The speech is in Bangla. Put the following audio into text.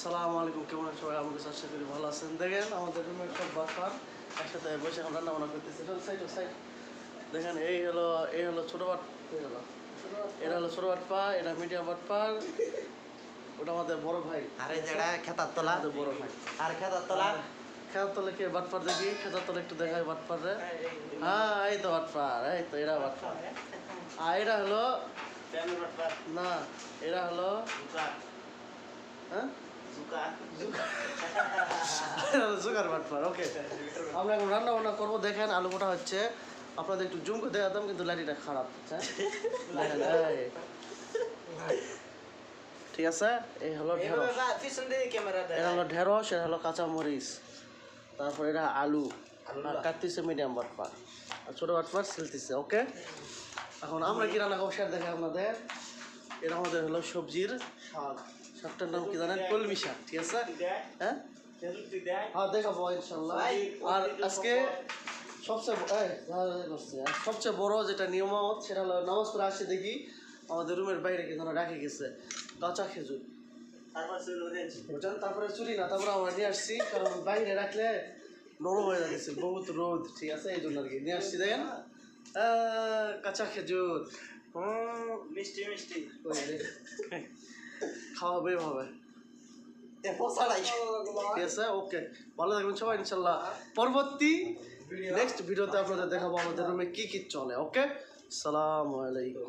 আসসালামু আলাইকুম কেমন আছেন সবাই? আমাকে আশা করি ভালো আছেন। দেখেন আমাদের রুমে সব বাচ্চার একসাথে বসে এখন রান্না বান্না করতেছে। সাইড সাইড দেখেন এই হলো এই হলো ছোটো বাট এই হলো। এটা হলো ছোটো বাটপা এটা মিডিয়াম বাটপা ওটা আমাদের বড় ভাই। আরে যেটা খেতার তলা। আমাদের বড় ভাই। আর খেতার তলা? খেতার তলে কে বাটপার দেখি? খেতার তলে একটু দেখাই বাটপার রে। হ্যাঁ এই তো বাটপার এই তো এরা বাটপার আর এটা হলো না এরা হলো হ্যাঁ? বাটপার ওকে আমরা এখন রান্না বান্না করব। দেখেন আলু গোটা হচ্ছে আপনাদের একটু জুম করে দেখাতাম কিন্তু লাইটিটা খারাপ হচ্ছে ঠিক আছে? এই হলো ঢেঁড়স। এটা হলো ঢেঁড়স এটা হলো কাঁচা মরিচ তারপর এটা আলু। আলু কাটতেছে মিডিয়াম বাটপার আর ছোটো বাটপার সিলতেছে ওকে এখন আমরা কি রান্না করব সেটা দেখে আপনাদের। এটা আমাদের হলো সবজির শাক। শাকটার নাম কি জানেন? কলমি শাক ঠিক আছে? হ্যাঁ? হ্যাঁ দেখাবো ইনশাল্লাহ। আর আজকে সবচেয়ে সবচেয়ে বড় যেটা নিয়মত সেটা হলো নামাজ পড়ে আসে দেখি আমাদের রুমের বাইরে কি যেন রাখে গেছে। কাঁচা খেজুর। বুঝছেন? তারপরে চুরি না তারপরে আমরা নিয়ে আসছি কারণ বাইরে রাখলে নরম হয়ে যাচ্ছে বহুত রোদ ঠিক আছে? এই জন্য আর কি। নিয়ে আসছি দেখেন। কাঁচা খেজুর। মিষ্টি মিষ্টি। ওই খাওয়াবে হবে। পচাড়াই ঠিক আছে? ওকে। ভালো থাকবেন সবাই ইনশাল্লাহ। পরবর্তী নেক্সট ভিডিওতে আপনাদের দেখাবো আমাদের রুমে কি কি চলে ওকে? সালাম আলাইকুম।